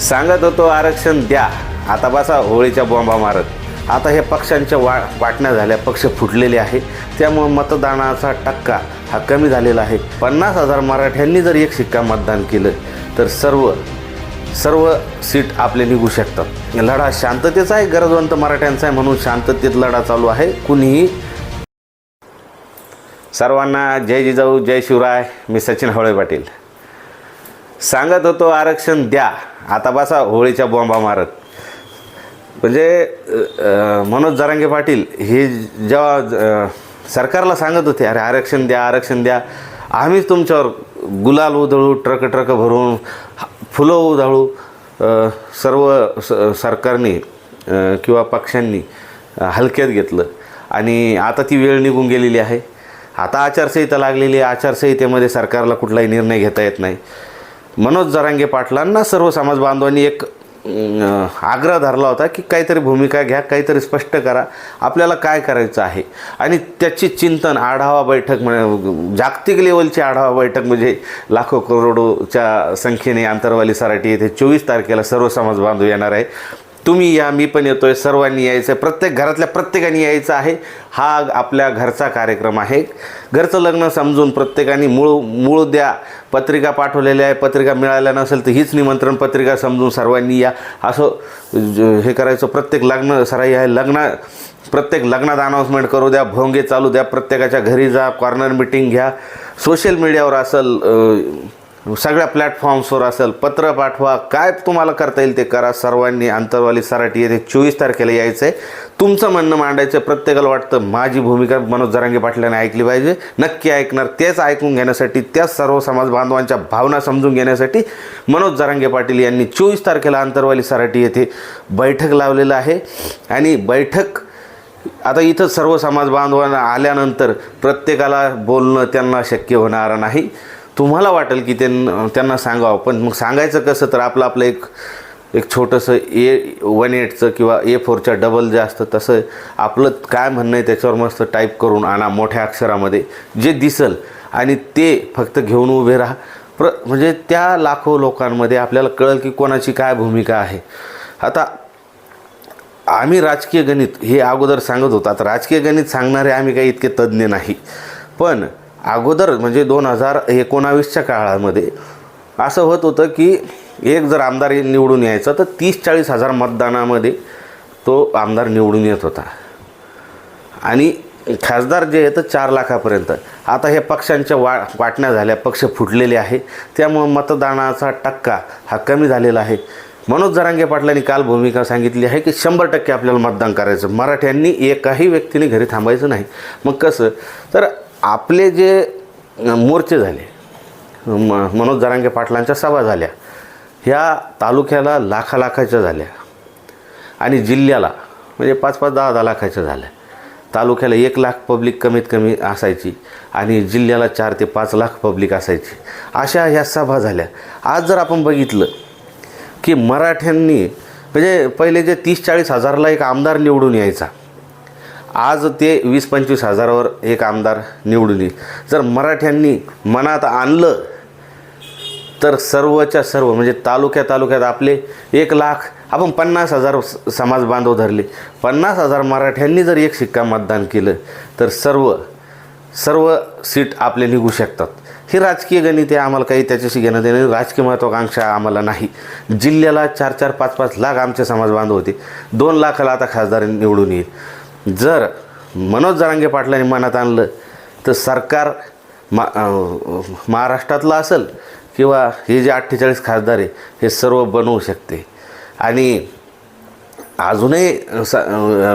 सांगत होतो आरक्षण द्या. आता बसा होळीच्या बॉम्बा मारत. आता हे पक्षांच्या वा वाटण्या झाल्या पक्ष फुटलेले आहे. त्यामुळे मतदानाचा टक्का हा कमी झालेला आहे. पन्नास हजार मराठ्यांनी जर एक शिक्का मतदान केलं तर सर्व सर्व सीट आपले निघू शकतात. लढा शांततेचा आहे गरजवंत मराठ्यांचा आहे म्हणून शांततेत लढा चालू आहे. कुणीही सर्वांना जय जिजाऊ जय शिवराय. मी सचिन हवळे पाटील. सांगत होतो आरक्षण द्या. आता बसा होळीच्या बॉम्बा मारत. म्हणजे मनोज जरांगे पाटील हे जेव्हा सरकारला सांगत होते अरे आरक्षण द्या आरक्षण द्या. आम्हीच तुमच्यावर गुलाल उधळू ट्रक ट्रक भरून फुलं उधळू सर्व स सरकारने किंवा पक्षांनी हलक्यात घेतलं. आणि आता ती वेळ निघून गेलेली आहे. आता आचारसंहिता लागलेली आहे. आचारसंहितेमध्ये सरकारला कुठलाही निर्णय घेता येत नाही. मनोज जरांगे पाटलांना सर्व समाज बांधवांनी एक आग्रह धरला होता की काहीतरी भूमिका घ्या काहीतरी स्पष्ट करा. आपल्याला काय करायचं आहे? आणि त्याची चिंतन आढावा बैठक म्हणजे जागतिक लेवलची आढावा बैठक म्हणजे लाखो करोडोच्या संख्येने आंतरवाली सराटी येथे चोवीस तारखेला सर्व समाज बांधव येणार आहे. तुम्ही या मी पण येतोय. सर्वांनी यायचं आहे प्रत्येक घरातल्या प्रत्येकाने यायचं आहे. हा आपल्या घरचा कार्यक्रम आहे. घरचं लग्न समजून प्रत्येकाने मूळ मूळ द्या पत्रिका पाठवलेल्या आहे. पत्रिका मिळाल्या नसेल तर हीच निमंत्रण पत्रिका समजून सर्वांनी या. असं हे करायचं प्रत्येक लग्न सराई आहे. लग्न प्रत्येक लग्नात अनाऊन्समेंट करू द्या. भोंगे चालू द्या. प्रत्येकाच्या घरी जा. कॉर्नर मिटिंग घ्या. सोशल मीडियावर असेल सगळ्या प्लॅटफॉर्म्सवर असेल पत्र पाठवा काय तुम्हाला करता येईल ते करा. सर्वांनी आंतरवाली सराटी येथे चोवीस तारखेला यायचं आहे तुमचं म्हणणं मांडायचं प्रत्येकाला वाटतं माझी भूमिका मनोज जरांगे पाटलाने ऐकली पाहिजे. नक्की ऐकणार तेच ऐकून घेण्यासाठी त्याच सर्व समाज बांधवांच्या भावना समजून घेण्यासाठी मनोज जरांगे पाटील यांनी चोवीस तारखेला आंतरवाली सराटी येथे बैठक लावलेलं आहे. आणि बैठक आता इथं सर्व समाज बांधवांना आल्यानंतर प्रत्येकाला बोलणं त्यांना शक्य होणार नाही. तुम्हाला वाटेल की त्यां त्यांना सांगावं पण मग सांगायचं कसं तर आपलं आपलं एक एक छोटंसं ए वन एटचं किंवा ए फोरच्या डबल जे असतं तसं आपलं काय म्हणणं आहे त्याच्यावर मस्त टाईप करून आणा मोठ्या अक्षरामध्ये जे दिसल आणि ते फक्त घेऊन उभे राहा. प्र म्हणजे त्या लाखो लोकांमध्ये आपल्याला कळेल की कोणाची काय भूमिका आहे. आता आम्ही राजकीय गणित हे अगोदर सांगत होतो. आता राजकीय गणित सांगणारे आम्ही काही इतके तज्ज्ञ नाही. पण अगोदर म्हणजे दोन हजार एकोणावीसच्या काळामध्ये असं होत होतं की एक जर आमदार निवडून यायचा तर तीस चाळीस हजार मतदानामध्ये तो आमदार निवडून येत होता. आणि खासदार जे आहेत चार लाखापर्यंत. आता हे पक्षांच्या वा वाटण्या झाल्या पक्ष फुटलेले आहे. त्यामुळं मतदानाचा टक्का हा कमी झालेला आहे. मनोज जरांगे पाटलांनी काल भूमिका सांगितली आहे की शंभर टक्के आपल्याला मतदान करायचं. मराठ्यांनी एकाही व्यक्तीने घरी थांबायचं नाही. मग कसं? तर आपले जे मोर्चे झाले म मनोज जरांगे पाटलांच्या सभा झाल्या ह्या तालुक्याला लाखा लाखाच्या झाल्या आणि जिल्ह्याला म्हणजे पाच पाच दहा दहा लाखाच्या झाल्या. तालुक्याला एक लाख पब्लिक कमीत कमी असायची आणि जिल्ह्याला चार ते पाच लाख पब्लिक असायची. अशा ह्या सभा झाल्या. आज जर आपण बघितलं की मराठ्यांनी म्हणजे पहिले जे तीस चाळीस हजारला एक आमदार निवडून यायचा आज ते वीस पंचवीस हजारावर एक आमदार निवडून येईल. जर मराठ्यांनी मनात आणलं तर सर्वच्या सर्व म्हणजे तालुक्या तालुक्यात आपले एक लाख आपण पन्नास हजार स- समाज बांधव धरले. पन्नास हजार मराठ्यांनी जर एक शिक्का मतदान केलं तर सर्व सर्व सीट आपले निघू शकतात. ही राजकीय गणित आहे आम्हाला काही त्याच्याशी घेणं देणं राजकीय महत्त्वाकांक्षा आम्हाला नाही. जिल्ह्याला चार चार पाच पाच लाख आमचे समाज बांधव होते. दोन लाखाला आता खासदार निवडून येईल. जर मनोज जरांगे पाटलांनी मनात आणलं तर सरकार मा महाराष्ट्रातलं असेल किंवा हे जे अठ्ठेचाळीस खासदार आहे हे सर्व बनवू शकते. आणि अजूनही स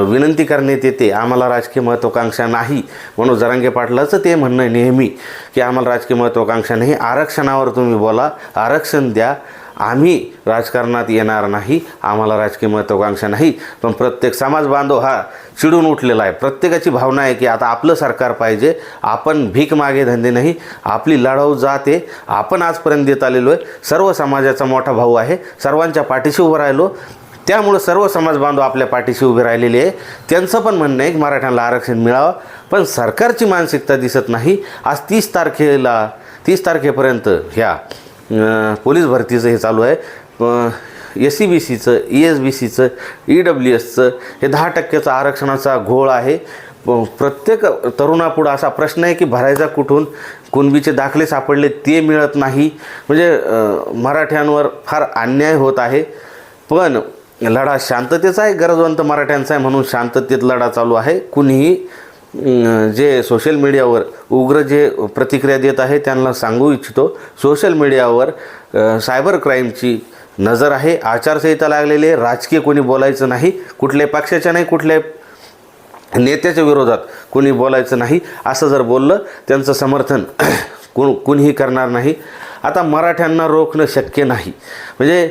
विनंती करण्यात येते आम्हाला राजकीय महत्त्वाकांक्षा नाही. म्हणून जरांगे पाटलाचं ते म्हणणं नेहमी की आम्हाला राजकीय महत्त्वाकांक्षा नाही. आरक्षणावर तुम्ही बोला आरक्षण द्या आम्ही राजकारणात येणार नाही आम्हाला राजकीय महत्त्वाकांक्षा नाही पण प्रत्येक समाज बांधव हा चिडून उठलेला आहे. प्रत्येकाची भावना आहे की आता आपलं सरकार पाहिजे आपण भीक मागे धंदे नाही आपली लढाऊ जाते आपण आजपर्यंत देत आलेलो आहे. सर्व समाजाचा मोठा भाऊ आहे सर्वांच्या पाठीशी उभं राहिलो. त्यामुळं सर्व समाज बांधव आपल्या पाठीशी उभे राहिलेले आहे. त्यांचं पण म्हणणं आहे की मराठ्यांना आरक्षण मिळावं पण सरकारची मानसिकता दिसत नाही. आज तीस तारखेला तीस तारखेपर्यंत ह्या पोलीस भरतीचं हे चालू आहे. एस सी बी सीचं ई एस बी सीचं ई डब्ल्यू एसचं हे दहा टक्क्याचा आरक्षणाचा घोळ आहे. प्रत्येक तरुणापुढं असा प्रश्न आहे की भरायचा कुठून? कुणबीचे दाखले सापडले ते मिळत नाही. म्हणजे मराठ्यांवर फार अन्याय होत आहे. पण लढा शांततेचा आहे गरजवंत मराठ्यांचा आहे म्हणून शांततेत लढा चालू आहे. कुणीही जे सोशल मीडियावर उग्र जे प्रतिक्रिया देत आहे त्यांना सांगू इच्छितो. सोशल मीडियावर सायबर क्राईमची नजर आहे. आचारसंहिता लागलेली आहे. राजकीय कोणी बोलायचं नाही. कुठल्याही पक्षाच्या नाही कुठल्याही नेत्याच्या विरोधात कोणी बोलायचं नाही. असं जर बोललं त्यांचं समर्थन कोण कुणीही करणार नाही. आता मराठ्यांना रोखणं शक्य नाही. म्हणजे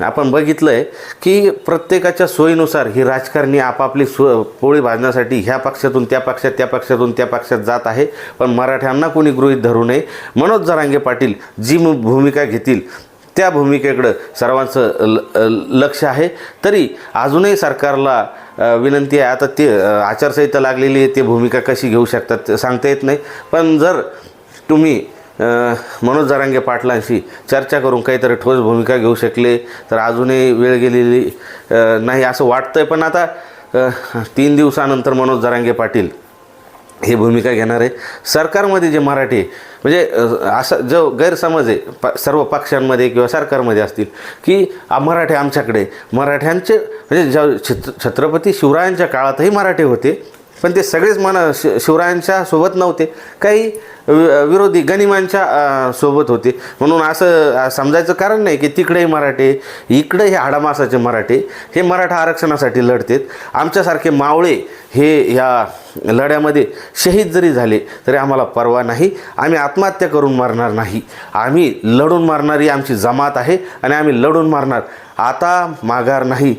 आपण बघितलं आहे की प्रत्येकाच्या सोयीनुसार ही राजकारणी आपापली सो पोळी भाजण्यासाठी ह्या पक्षातून त्या पक्षात त्या पक्षातून त्या पक्षात जात आहे. पण मराठ्यांना कोणी गृहीत धरू नये. मनोज जरांगे पाटील जी भूमिका घेतील त्या भूमिकेकडं सर्वांचं ल- लक्ष आहे. तरी अजूनही सरकारला विनंती आहे. आता ते आचारसंहिता लागलेली आहे. ते भूमिका कशी घेऊ शकतात सांगता येत नाही. पण जर तुम्ही मनोज जरांगे पाटलांशी चर्चा करून काहीतरी ठोस भूमिका घेऊ शकले तर अजूनही वेळ गेलेली नाही असं वाटतं आहे पण आता तीन दिवसानंतर मनोज जरांगे पाटील हे भूमिका घेणार आहे. सरकारमध्ये जे मराठी म्हणजे असा असं जो गैरसमज आहे प सर्व पक्षांमध्ये किंवा सरकारमध्ये असतील की मराठी आमच्याकडे मराठ्यांचे म्हणजे ज्या छत्र छत्रपती शिवरायांच्या काळातही मराठे होते पण ते सगळेच मन शि शिवरायांच्या सोबत नव्हते. काही वि- विरोधी गनिमांच्या सोबत होते. म्हणून असं समजायचं कारण नाही की तिकडेही मराठे इकडे हे हाडामासाचे मराठे हे मराठा आरक्षणासाठी लढतेत. आमच्यासारखे मावळे हे ह्या लढ्यामध्ये शहीद जरी झाले तरी आम्हाला परवा नाही. आम्ही आत्महत्या करून मारणार नाही. आम्ही लढून मारणारी आमची जमात आहे आणि आम्ही लढून मारणार. आता माघार नाही.